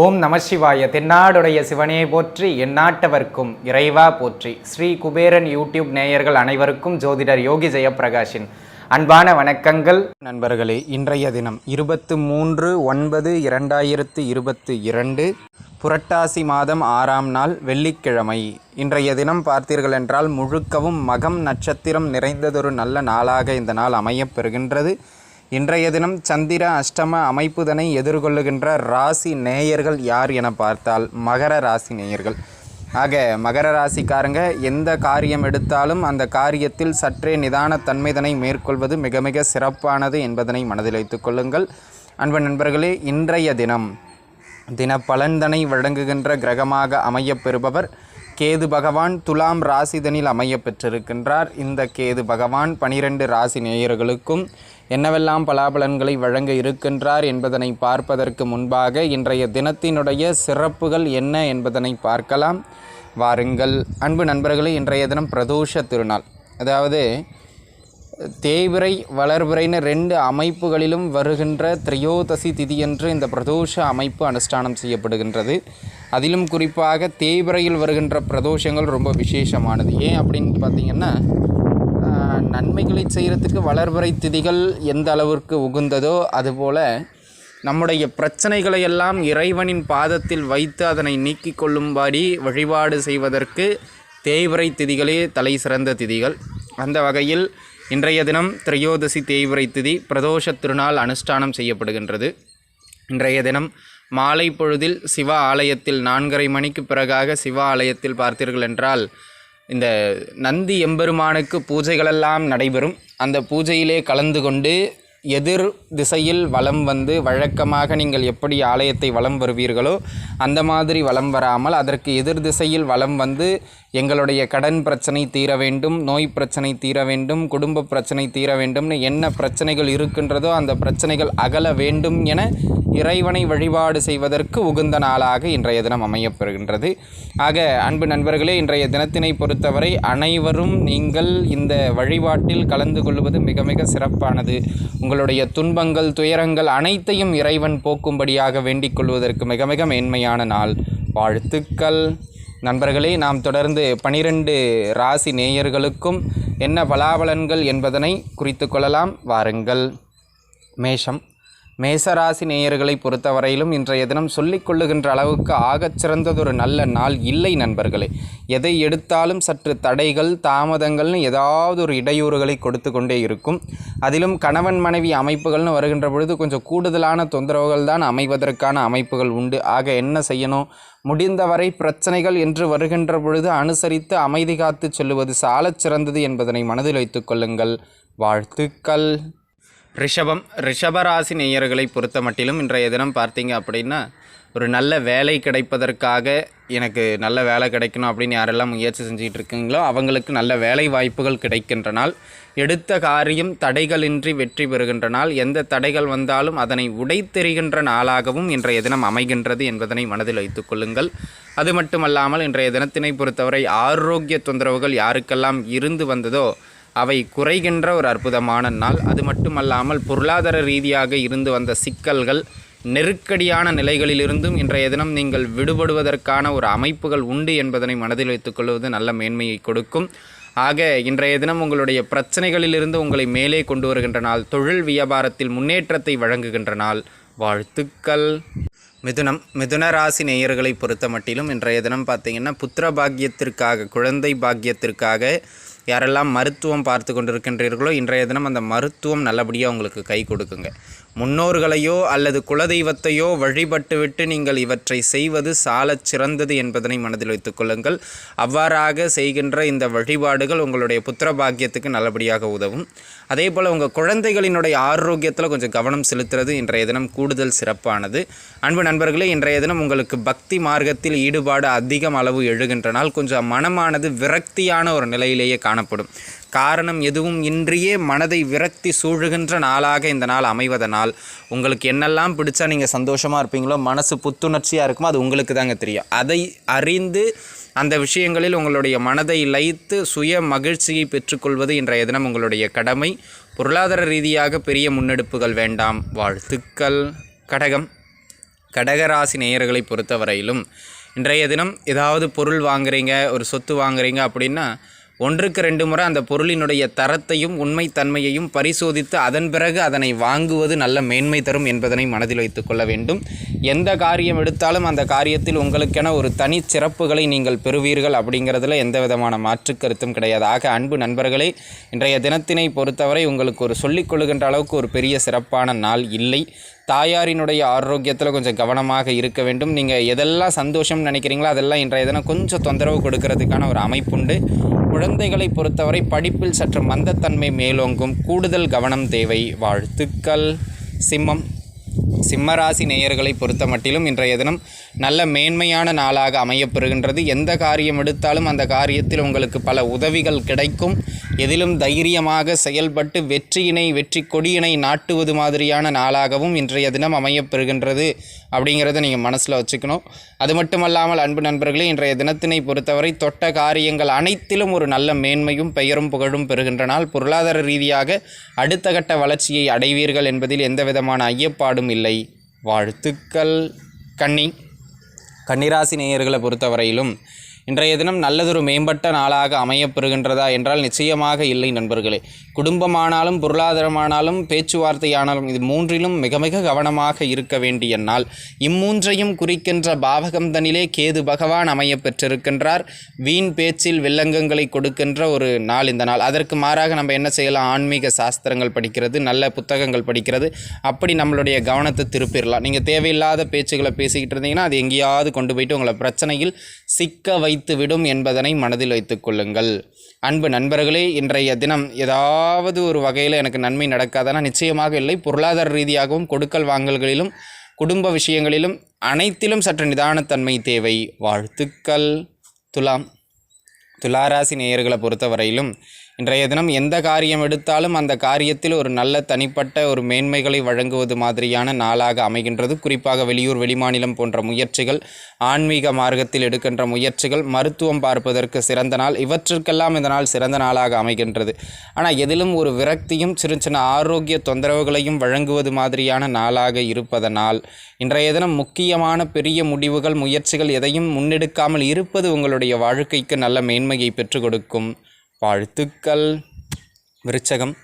ஓம் நமசிவாய தென்னாடுடைய சிவனே போற்றி எந்நாட்டவர்க்கும் இறைவா போற்றி. ஸ்ரீ குபேரன் யூடியூப் நேயர்கள் அனைவருக்கும் ஜோதிடர் யோகி ஜெயப்பிரகாஷின் அன்பான வணக்கங்கள். நண்பர்களே இன்றைய தினம் இருபத்து மூன்று ஒன்பது இரண்டாயிரத்து இருபத்து இரண்டு. புரட்டாசி மாதம் ஆறாம் நாள் வெள்ளிக்கிழமை. இன்றைய தினம் பார்த்தீர்கள் என்றால் முழுக்கவும் மகம் நட்சத்திரம் நிறைந்ததொரு நல்ல நாளாக இந்த நாள் அமையப் பெறுகின்றது. இன்றைய தினம் சந்திர அஷ்டம அமைப்புதனை எதிர்கொள்ளுகின்ற ராசி நேயர்கள் யார் என பார்த்தால் மகர ராசி நேயர்கள். ஆக மகர ராசிக்காரங்க எந்த காரியம் எடுத்தாலும் அந்த காரியத்தில் சற்றே நிதானத்தன்மைதனை மேற்கொள்வது மிக மிக சிறப்பானது என்பதனை மனதில் வைத்துக் கொள்ளுங்கள். அன்பு நண்பர்களே இன்றைய தினம் தின பலன்தனை வழங்குகின்ற கிரகமாக அமையப் பெறுபவர் கேது பகவான் துலாம் ராசிதனில் அமையப் பெற்றிருக்கின்றார். இந்த கேது பகவான் பனிரெண்டு ராசி நேயர்களுக்கும் என்னவெல்லாம் பலாபலன்களை வழங்க இருக்கின்றார் என்பதனை பார்ப்பதற்கு முன்பாக இன்றைய தினத்தினுடைய சிறப்புகள் என்ன என்பதனை பார்க்கலாம். வாருங்கள். அன்பு நண்பர்களே இன்றைய தினம் பிரதோஷ திருநாள். அதாவது தேய்பிறை வளர்பிறைன்னு ரெண்டு அமைப்புகளிலும் வருகின்ற திரையோதசி திதியன்று இந்த பிரதோஷ அமைப்பு அனுஷ்டானம் செய்யப்படுகின்றது. அதிலும் குறிப்பாக தேய்பிறையில் வருகின்ற பிரதோஷங்கள் ரொம்ப விசேஷமானது. ஏன் அப்படின்னு பார்த்தீங்கன்னா நன்மைகளை செய்கிறதுக்கு வளர்பிறை திதிகள் எந்த அளவிற்கு உகுந்ததோ அதுபோல் நம்முடைய பிரச்சனைகளை எல்லாம் இறைவனின் பாதத்தில் வைத்து அதனை நீக்கிக் கொள்ளும்படி வழிபாடு செய்வதற்கு தேய்பிறை திதிகளே தலை சிறந்த திதிகள். அந்த வகையில் இன்றைய தினம் திரையோதசி தேய்பிறை திதி பிரதோஷ திருநாள் அனுஷ்டானம் செய்யப்படுகின்றது. இன்றைய தினம் மாலை பொழுதில் சிவ ஆலயத்தில் நான்கரை மணிக்கு பிறகாக சிவ ஆலயத்தில் பார்த்தீர்கள் என்றால் இந்த நந்தி எம்பெருமானுக்கு பூஜைகளெல்லாம் நடைபெறும். அந்த பூஜையிலே கலந்து கொண்டு எதிர் திசையில் வலம் வந்து வழக்கமாக நீங்கள் எப்படி ஆலயத்தை வலம் வருவீர்களோ அந்த மாதிரி வலம் வராமல் அதற்கு எதிர் திசையில் வலம் வந்து எங்களுடைய கடன் பிரச்சனை தீர வேண்டும் நோய் பிரச்சனை தீர வேண்டும் குடும்ப பிரச்சனை தீர வேண்டும்னு என்ன பிரச்சனைகள் இருக்கின்றதோ அந்த பிரச்சனைகள் அகல வேண்டும் என இறைவனை வழிபாடு செய்வதற்கு உகந்த நாளாக இன்றைய தினம் அமையப்பெறுகின்றது. ஆக அன்பு நண்பர்களே இன்றைய தினத்தினை பொறுத்தவரை அனைவரும் நீங்கள் இந்த வழிபாட்டில் கலந்து கொள்வது மிக மிக சிறப்பானது. உங்களுடைய துன்பங்கள் துயரங்கள் அனைத்தையும் இறைவன் போக்கும்படியாக வேண்டிக் கொள்வதற்கு மிக மிக மேன்மையான நாள். வாழ்த்துக்கள். நண்பர்களே நாம் தொடர்ந்து பனிரெண்டு ராசி நேயர்களுக்கும் என்ன பலாபலன்கள் என்பதனை குறித்து கொள்ளலாம். வாருங்கள். மேஷம். மேசராசி நேயர்களை பொறுத்தவரையிலும் இன்றைய தினம் சொல்லிக் கொள்ளுகின்ற அளவுக்கு ஆகச் சிறந்ததொரு நல்ல நாள் இல்லை நண்பர்களே. எதை எடுத்தாலும் சற்று தடைகள் தாமதங்கள்னு ஏதாவது ஒரு இடையூறுகளை கொடுத்து கொண்டே இருக்கும். அதிலும் கணவன் மனைவி அமைப்புகள்னு வருகின்ற பொழுது கொஞ்சம் கூடுதலான தொந்தரவுகள் தான் அமைவதற்கான அமைப்புகள் உண்டு. ஆக என்ன செய்யணும்? முடிந்தவரை பிரச்சனைகள் என்று வருகின்ற பொழுது அனுசரித்து அமைதி காத்து செல்லுவது சாலச் சிறந்தது என்பதனை மனதில் வைத்துக் கொள்ளுங்கள். வாழ்த்துக்கள். ரிஷபம் ரிஷபராசி நேயர்களை பொறுத்த மட்டிலும் இன்றைய தினம் பார்த்தீங்க அப்படின்னா ஒரு நல்ல வேலை கிடைப்பதற்காக எனக்கு நல்ல வேலை கிடைக்கணும் அப்படின்னு யாரெல்லாம் முயற்சி செஞ்சுக்கிட்டு இருக்கீங்களோ அவங்களுக்கு நல்ல வேலை வாய்ப்புகள் கிடைக்கின்ற நாள் எடுத்த காரியம் தடைகளின்றி வெற்றி பெறுகின்ற நாள் எந்த தடைகள் வந்தாலும் அதனை உடைத்தெறிகின்ற நாளாகவும் இன்றைய தினம் அமைகின்றது என்பதனை மனதில் வைத்துக் கொள்ளுங்கள். அது மட்டுமல்லாமல் இன்றைய தினத்தினை பொறுத்தவரை ஆரோக்கிய தொந்தரவுகள் யாருக்கெல்லாம் இருந்து வந்ததோ அவை குறைகின்ற ஒரு அற்புதமான நாள். அது மட்டுமல்லாமல் பொருளாதார ரீதியாக இருந்து வந்த சிக்கல்கள் நெருக்கடியான நிலைகளிலிருந்தும் இன்றைய தினம் நீங்கள் விடுபடுவதற்கான ஒரு அமைப்புகள் உண்டு என்பதனை மனதில் வைத்துக்கொள்வது நல்ல மேன்மையை கொடுக்கும். ஆக இன்றைய தினம் உங்களுடைய பிரச்சனைகளிலிருந்து உங்களை மேலே கொண்டு வருகின்ற நாள் தொழில் வியாபாரத்தில் முன்னேற்றத்தை வழங்குகின்ற நாள். வாழ்த்துக்கள். மிதுனம் மிதுன ராசி நேயர்களை பொறுத்த மட்டிலும் இன்றைய தினம் பார்த்தீங்கன்னா புத்திர பாக்கியத்திற்காக குழந்தை பாக்கியத்திற்காக யாரெல்லாம் மருத்துவம் பார்த்து கொண்டிருக்கின்றீர்களோ இன்றைய தினம் அந்த மருத்துவம் நல்லபடியாக உங்களுக்கு கை கொடுக்குங்க. முன்னோர்களையோ அல்லது குலதெய்வத்தையோ வழிபட்டுவிட்டு நீங்கள் இவற்றை செய்வது சாலச் சிறந்தது என்பதனை மனதில் வைத்துக் கொள்ளுங்கள். அவ்வாறாக செய்கின்ற இந்த வழிபாடுகள் உங்களுடைய புத்திர பாக்கியத்துக்கு நல்லபடியாக உதவும். அதே போல் உங்கள் குழந்தைகளினுடைய ஆரோக்கியத்தில் கொஞ்சம் கவனம் செலுத்துறது இன்றைய தினம் கூடுதல் சிறப்பானது. அன்பு நண்பர்களே இன்றைய தினம் உங்களுக்கு பக்தி மார்க்கத்தில் ஈடுபாடு அதிகம் அளவு எழுகின்ற நாள். கொஞ்சம் மனமானது விரக்தியான ஒரு நிலையிலேயே காணப்படும். காரணம் எதுவும் இன்றியே மனதை விரக்தி சூழுகின்ற நாளாக இந்த நாள் அமைவதனால். உங்களுக்கு என்னெல்லாம் பிடிச்சா நீங்கள் சந்தோஷமாக இருப்பீங்களோ மனசு புத்துணர்ச்சியாக இருக்குமோ அது உங்களுக்கு தாங்க தெரியும். அதை அறிந்து அந்த விஷயங்களில் உங்களுடைய மனதை லைத்து சுய மகிழ்ச்சியை பெற்றுக்கொள்வது இன்றைய தினம் உங்களுடைய கடமை. பொருளாதார ரீதியாக பெரிய முன்னெடுப்புகள் வேண்டாம். வாழ்த்துக்கள். கடகம். கடகராசி நேயர்களை பொறுத்தவரையிலும் இன்றைய தினம் ஏதாவது பொருள் வாங்குறீங்க ஒரு சொத்து வாங்குறீங்க அப்படின்னா ஒன்றுக்கு ரெண்டு முறை அந்த பொருளினுடைய தரத்தையும் உண்மைத்தன்மையையும் பரிசோதித்து அதன் பிறகு அதனை வாங்குவது நல்ல மேன்மை தரும் என்பதனை மனதில் வைத்து கொள்ள வேண்டும். எந்த காரியம் எடுத்தாலும் அந்த காரியத்தில் உங்களுக்கென ஒரு தனி சிறப்புகளை நீங்கள் பெறுவீர்கள் அப்படிங்கிறதுல எந்த விதமான மாற்று கருத்தும் கிடையாது. ஆக அன்பு நண்பர்களே இன்றைய தினத்தினை பொறுத்தவரை உங்களுக்கு ஒரு சொல்லிக் கொள்ளுகின்ற அளவுக்கு ஒரு பெரிய சிறப்பான நாள் இல்லை. தாயாரினுடைய ஆரோக்கியத்தில் கொஞ்சம் கவனமாக இருக்க வேண்டும். நீங்கள் எதெல்லாம் சந்தோஷம் நினைக்கிறீங்களோ அதெல்லாம் இன்றைய தினம் கொஞ்சம் தொந்தரவு கொடுக்கறதுக்கான ஒரு அமைப்புண்டு. குழந்தைகளை பொறுத்தவரை படிப்பில் சற்று மந்தத்தன்மை மேலோங்கும். கூடுதல் கவனம் தேவை. வாழ்த்துக்கள். சிம்மம். சிம்மராசி நேயர்களை பொறுத்த மட்டிலும் இன்றைய தினம் நல்ல மேன்மையான நாளாக அமையப்பெறுகின்றது. எந்த காரியம் எடுத்தாலும் அந்த காரியத்தில் உங்களுக்கு பல உதவிகள் கிடைக்கும். எதிலும் தைரியமாக செயல்பட்டு வெற்றியினை வெற்றி கொடியினை நாட்டுவது மாதிரியான நாளாகவும் இன்றைய தினம் அமையப்பெறுகின்றது அப்படிங்கிறத நீங்கள் மனசில் வச்சுக்கணும். அது மட்டுமல்லாமல் அன்பு நண்பர்களே இன்றைய தினத்தினை பொறுத்தவரை தொட்ட காரியங்கள் அனைத்திலும் ஒரு நல்ல மேன்மையும் பெயரும் புகழும் பெறுகின்ற நாள் பொருளாதார ரீதியாக அடுத்த கட்ட வளர்ச்சியை அடைவீர்கள் என்பதில் எந்தவிதமான ஐயப்பாடும் இல்லை. வாழ்த்துக்கள் கன்னி. கன்னிராசி நேயர்களை பொறுத்தவரையிலும் இன்றைய தினம் நல்லதொரு மேம்பட்ட நாளாக அமையப்பெறுகின்றதா என்றால் நிச்சயமாக இல்லை நண்பர்களே. குடும்பமானாலும் பொருளாதாரமானாலும் பேச்சுவார்த்தையானாலும் இது மூன்றிலும் மிக மிக கவனமாக இருக்க வேண்டிய நாள். இம்மூன்றையும் குறிக்கின்ற பாவகம் தனிலே கேது பகவான் அமைய பெற்றிருக்கின்றார். வீண் பேச்சில் வில்லங்கங்களை கொடுக்கின்ற ஒரு நாள் இந்த நாள். அதற்கு மாறாக நம்ம என்ன செய்யலாம்? ஆன்மீக சாஸ்திரங்கள் படிக்கிறது நல்ல புத்தகங்கள் படிக்கிறது. அப்படி நம்மளுடைய கவனத்தை திருப்பிடலாம். நீங்கள் தேவையில்லாத பேச்சுகளை பேசிக்கிட்டு இருந்தீங்கன்னா அது எங்கேயாவது கொண்டு போயிட்டு உங்களை பிரச்சனையில் சிக்க வைத்துவிடும் என்பதனை மனதில் வைத்துக் கொள்ளுங்கள். அன்பு நண்பர்களே இன்றைய தினம் ஏதாவது ஒரு வகையில் எனக்கு நன்மை நடக்காதனா நிச்சயமாக இல்லை. பொருளாதார ரீதியாகவும் கொடுக்கல் வாங்கல்களிலும் குடும்ப விஷயங்களிலும் அனைத்திலும் சற்று நிதானத்தன்மை தேவை. வாழ்த்துக்கள். துலாம் துலாராசி நேயர்களை பொறுத்தவரையிலும் இன்றைய தினம் எந்த காரியம் எடுத்தாலும் அந்த காரியத்தில் ஒரு நல்ல தனிப்பட்ட ஒரு மேன்மைகளை வழங்குவது மாதிரியான நாளாக அமைகின்றது. குறிப்பாக வெளியூர் வெளிமாநிலம் போன்ற முயற்சிகள் ஆன்மீக மார்க்கத்தில் எடுக்கின்ற முயற்சிகள் மருத்துவம் பார்ப்பதற்கு சிறந்த நாள் இவற்றிற்கெல்லாம் இந்த நாள் சிறந்த நாளாக அமைகின்றது. ஆனால் எதிலும் ஒரு விரக்தியும் சிறு சின்ன ஆரோக்கிய தொந்தரவுகளையும் வழங்குவது மாதிரியான நாளாக இருப்பதனால் இன்றைய தினம் முக்கியமான பெரிய முடிவுகள் முயற்சிகள் எதையும் முன்னெடுக்காமல் இருப்பது உங்களுடைய வாழ்க்கைக்கு நல்ல மேன்மையை பெற்றுக் கொடுக்கும். வாழ்த்துக்கள் விருச்சகம்.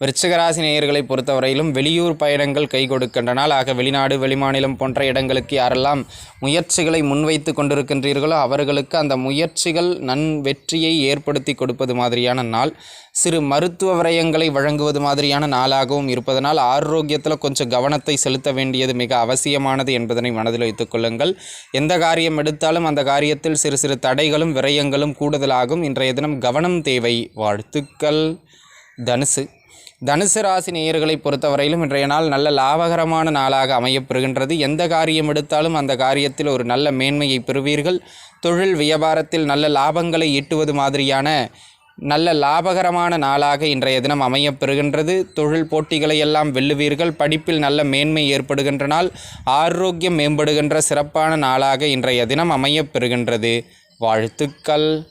விருச்சகராசி நேயர்களை பொறுத்தவரையிலும் வெளியூர் பயணங்கள் கை கொடுக்கின்றனால் ஆக வெளிநாடு வெளிமாநிலம் போன்ற இடங்களுக்கு யாரெல்லாம் முயற்சிகளை முன்வைத்து கொண்டிருக்கின்றீர்களோ அவர்களுக்கு அந்த முயற்சிகள் நன் வெற்றியை ஏற்படுத்தி கொடுப்பது மாதிரியான நாள். சிறு மருத்துவ விரயங்களை வழங்குவது மாதிரியான நாளாகவும் இருப்பதனால் ஆரோக்கியத்தில் கொஞ்சம் கவனத்தை செலுத்த வேண்டியது மிக அவசியமானது என்பதனை மனதில் வைத்துக் கொள்ளுங்கள். எந்த காரியம் எடுத்தாலும் அந்த காரியத்தில் சிறு சிறு தடைகளும் விரயங்களும் கூடுதலாகும். இன்றைய தினம் கவனம் தேவை. வாழ்த்துக்கள். தனுசு. தனுசு ராசி நேயர்களை பொறுத்தவரையிலும் இன்றைய நாள் நல்ல லாபகரமான நாளாக அமையப்பெறுகின்றது. எந்த காரியம் எடுத்தாலும் அந்த காரியத்தில் ஒரு நல்ல மேன்மையை பெறுவீர்கள். தொழில் வியாபாரத்தில் நல்ல லாபங்களை ஈட்டுவது மாதிரியான நல்ல லாபகரமான நாளாக இன்றைய தினம் அமையப்பெறுகின்றது. தொழில் போட்டிகளை எல்லாம் வெல்லுவீர்கள். படிப்பில் நல்ல மேன்மை ஏற்படுகின்ற நாள் ஆரோக்கியம் மேம்படுகின்ற சிறப்பான நாளாக இன்றைய தினம் அமையப்பெறுகின்றது. வாழ்த்துக்கள்.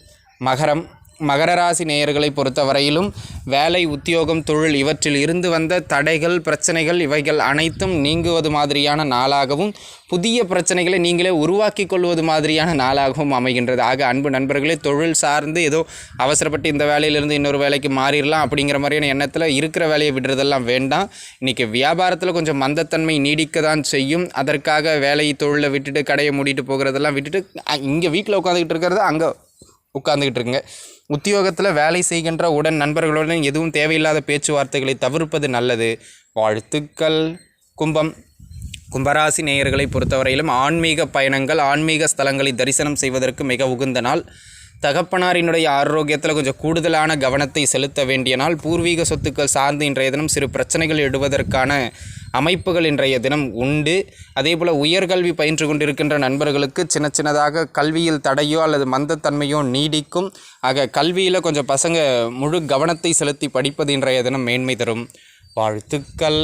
மகரம். மகர ராசி நேயர்களை பொறுத்தவரையிலும் வேலை உத்தியோகம் தொழில் இவற்றில் இருந்து வந்த தடைகள் பிரச்சனைகள் இவைகள் அனைத்தும் நீங்குவது மாதிரியான நாளாகவும் புதிய பிரச்சனைகளை நீங்களே உருவாக்கி கொள்வது மாதிரியான நாளாகவும் அமைகின்றது. ஆக அன்பு நண்பர்களே தொழில் சார்ந்து ஏதோ அவசரப்பட்டு இந்த வேலையிலிருந்து இன்னொரு வேலைக்கு மாறிடலாம் அப்படிங்கிற மாதிரியான எண்ணத்தில் இருக்கிற வேலையை விடுறதெல்லாம் வேண்டாம். இன்றைக்கி வியாபாரத்தில் கொஞ்சம் மந்தத்தன்மை நீடிக்க தான் செய்யும். அதற்காக வேலையை தொழிலை விட்டுட்டு கடையை மூடிட்டு போகிறதெல்லாம் விட்டுட்டு இங்கே வீட்டில் உட்காந்துக்கிட்டு இருக்கிறது அங்கே உட்காந்துக்கிட்டு இருக்குங்க உத்தியோகத்தில் வேலை செய்கின்ற உடன் நண்பர்களுடன் எதுவும் தேவையில்லாத பேச்சுவார்த்தைகளை தவிர்ப்பது நல்லது. வாழ்த்துக்கள். கும்பம். கும்பராசி நேயர்களை பொறுத்தவரையிலும் ஆன்மீக பயணங்கள் ஆன்மீக ஸ்தலங்களை தரிசனம் செய்வதற்கு மிக உகுந்த நாள். தகப்பனாரினுடைய ஆரோக்கியத்தில் கொஞ்சம் கூடுதலான கவனத்தை செலுத்த வேண்டிய நாள். பூர்வீக சொத்துக்கள் சார்ந்து இன்றைய தினம் சிறு பிரச்சனைகள் எடுவதற்கான அமைப்புகள் இன்றைய தினம் உண்டு. அதேபோல் உயர்கல்வி பயின்று கொண்டிருக்கின்ற நண்பர்களுக்கு சின்ன சின்னதாக கல்வியில் தடையோ அல்லது மந்தத்தன்மையோ நீடிக்கும். ஆக கல்வியில் கொஞ்சம் பசங்க முழு கவனத்தை செலுத்தி படிப்பது இன்றைய தினம் மேன்மை தரும். வாழ்த்துக்கள்.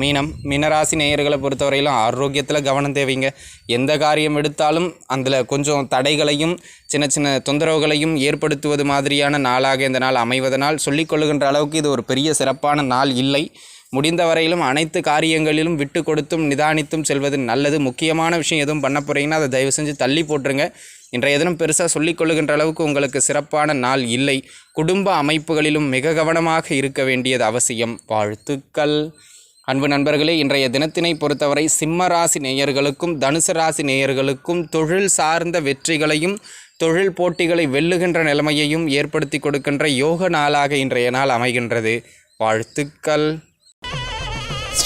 மீனம் மீனராசி நேயர்களை பொறுத்தவரையிலும் ஆரோக்கியத்தில் கவனம் தேவைங்க. எந்த காரியம் எடுத்தாலும் அதில் கொஞ்சம் தடைகளையும் சின்ன சின்ன தொந்தரவுகளையும் ஏற்படுத்துவது மாதிரியான நாளாக இந்த நாள் அமைவதனால் சொல்லிக்கொள்ளுகின்ற அளவுக்கு இது ஒரு பெரிய சிறப்பான நாள் இல்லை. முடிந்த வரையிலும் அனைத்து காரியங்களிலும் விட்டு கொடுத்தும் நிதானித்தும் செல்வது நல்லது. முக்கியமான விஷயம் எதுவும் பண்ண போகிறீங்கன்னா அதை தயவு செஞ்சு தள்ளி போட்டுருங்க. இன்றைய தினம் பெருசாக சொல்லிக்கொள்ளுகின்ற அளவுக்கு உங்களுக்கு சிறப்பான நாள் இல்லை. குடும்ப அமைப்புகளிலும் மிக கவனமாக இருக்க வேண்டியது அவசியம். வாழ்த்துக்கள். அன்பு நண்பர்களே இன்றைய தினத்தினை பொறுத்தவரை சிம்ம ராசி நேயர்களுக்கும் தனுசு ராசி நேயர்களுக்கும் தொழில் சார்ந்த வெற்றிகளையும் தொழில் போட்டிகளை வெல்லுகின்ற நிலைமையையும் ஏற்படுத்தி கொடுக்கின்ற யோக நாளாக இன்றைய நாள் அமைகின்றது. வாழ்த்துக்கள்.